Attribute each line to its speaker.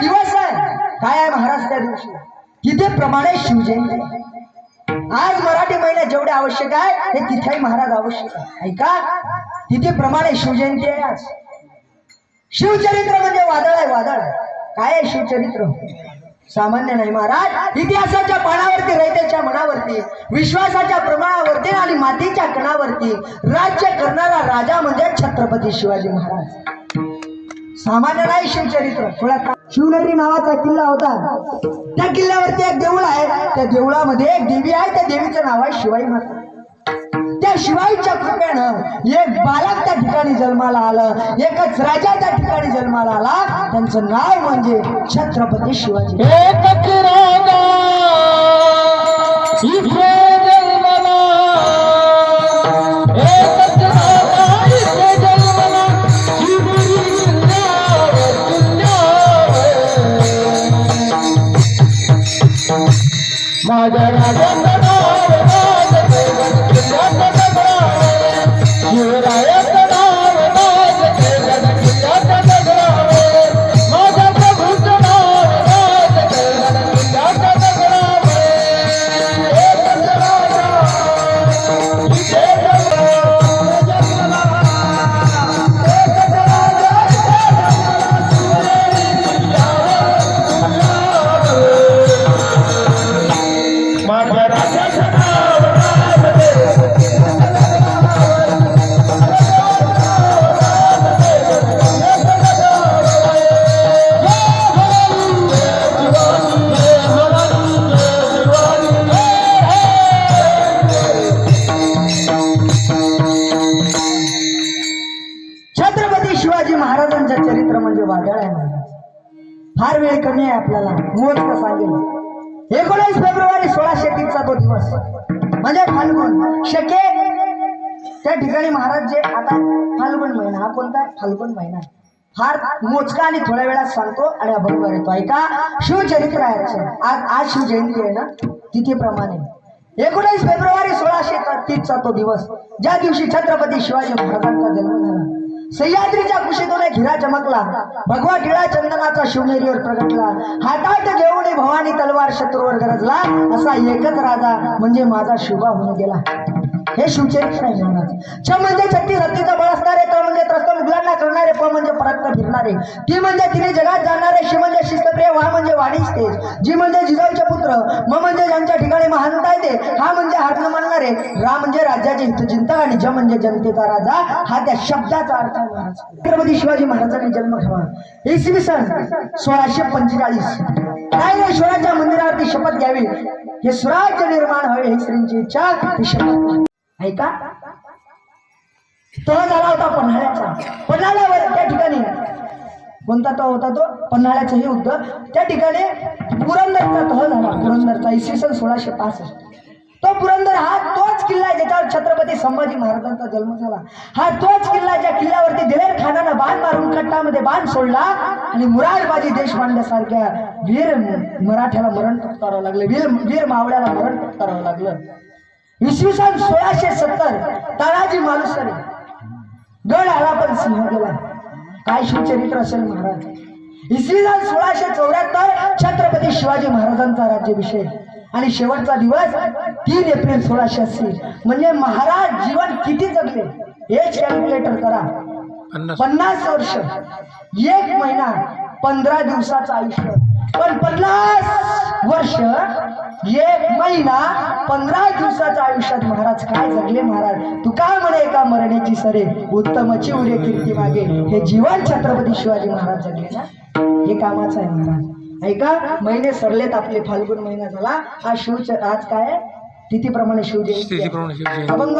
Speaker 1: दिवस आहे. काय आहे महाराज त्या दिवशी? तिथे प्रमाणे शिवजयंती आज मराठी महिन्यात जेवढे आवश्यक आहे ते तिथेही महाराज आवश्यक आहे. ऐका तिथे प्रमाणे शिवजयंती आहे आज. शिवचरित्र म्हणजे वादळ आहे वादळ आहे. काय आहे शिवचरित्र? सामान्य नाही महाराज. इतिहासाच्या पानावरती रयतेच्या मनावरती विश्वासाच्या प्रमाणावरती आणि मातीच्या कणावरती राज्य करणारा राजा म्हणजे छत्रपती शिवाजी महाराज. सामान्य नाही शिवचरित्र. थोडा शिवनेरी नावाचा किल्ला होता. त्या किल्ल्यावरती एक देऊळ आहे. त्या देवळामध्ये एक देवी आहे. त्या देवीचं नाव आहे शिवाई माता. त्या शिवाईच्या कृपेनं एक बालक त्या ठिकाणी जन्माला आलं. एकच राजा त्या ठिकाणी जन्माला आला. त्यांचं नाव म्हणजे छत्रपती शिवाजी.
Speaker 2: माझ्या राजाचं
Speaker 1: शिवाजी महाराजांचं चरित्र म्हणजे वादळ आहे महाराज फार वेळ कमी आहे आपल्याला. मोजकं सांगेल एकोणीस फेब्रुवारी सोळाशे तीनचा तो दिवस. म्हणजे फाल्गुन. शके त्या ठिकाणी महाराज जे आता फाल्गुन महिना. हा कोणता? फाल्गुन महिना आहे. फार मोजका आणि थोड्या वेळात सांगतो आणि अभंग येतो. ऐका शिवचरित्र आहे आज आज शिवजयंती आहे ना? तिथेप्रमाणे. एकोणीस फेब्रुवारी सोळाशे तीसचा तो दिवस. ज्या दिवशी छत्रपती शिवाजी महाराजांचा जन्म झाला. सह्याद्रीच्या कुशीतून एक हिरा चमकला. भगवा टिळा चंदनाचा शिवनेरीवर प्रगटला. हातात घेऊन भवानी तलवार शत्रूवर गरजला. असा एकच राजा म्हणजे माझा शिवा होऊन गेला. हे शिवचरित्र आहे महाराज छ म्हणजे छत्तीस हत्तीचा बळ असणारे त म्हणजे त्रस्त मुघलांना करणारे प म्हणजे परत फिरणारे ती म्हणजे तिने जगात जाणारे शिव म्हणजे वा म्हणजे वाढीस तेज जी म्हणजे जिजाऊचे पुत्र म म्हणजे ज्यांच्या ठिकाणी महानता येते हा म्हणजे हात न मानणारे. रा म्हणजे राज्याचे हितचिंतक आणि ज म्हणजे जनतेचा राजा हा त्या शब्दाचा अर्थ महाराज. छत्रपती शिवाजी महाराजांनी जन्म घ्यावा. इसवी सन सोळाशे पंचेचाळीस. रायरेश्वराच्या मंदिरावरती शपथ घ्यावी? हे स्वराज्य निर्माण हवे ही श्रींची इच्छा ही शपथ. ऐका तह झाला होता पन्हाळ्याचा. पन्हाळ्यावर त्या ठिकाणी कोणता तह होता तो? पन्हाळ्याचं हे होतं. त्या ठिकाणी पुरंदरचा तह झाला. पुरंदरचा इसवी सन सोळाशे पासष्ट. तो पुरंदर हा तोच किल्ला आहे ज्याच्यावर छत्रपती संभाजी महाराजांचा जन्म झाला. हा तोच किल्ला ज्या किल्ल्यावरती दिलेर खानानं बाण मारून कट्टामध्ये बाण सोडला आणि मुरारबाजी देशपांड्यासारख्या वीर मराठ्याला मरण पत्करावं लागलं. वीर वीर मावळ्याला मरण पत्करावं लागलं. इसवी सन सोळाशे सत्तर तानाजी मालुसरे गड आला पण सिंह गेला. काय शिवचरित्र असेल महाराज? इसवी सन सोळाशे चौऱ्याहत्तर छत्रपती शिवाजी महाराजांचा राज्याभिषेक. आणि शेवटचा दिवस तीन एप्रिल सोळाशे अस्सी. म्हणजे महाराज जीवन किती जगले? हेच कॅल्क्युलेटर करा. पन्नास वर्ष. एक महिना पंधरा दिवसाचं आयुष्य. पण पन्नास वर्ष एक महिना पंधरा दिवसाच्या आयुष्यात महाराज काय जगले महाराज? तू काय म्हणे एका मरण्याची सरे उत्तमची उरे कीर्ती मागे. हे जीवन छत्रपती शिवाजी महाराज जगले ना? हे कामाचं आहे महाराज. ऐका महिने सरलेत आपले फाल्गुन महिना झाला. हा शिवच आज काय.
Speaker 2: तिथीप्रमाणे शिवजयंती.
Speaker 1: अभंग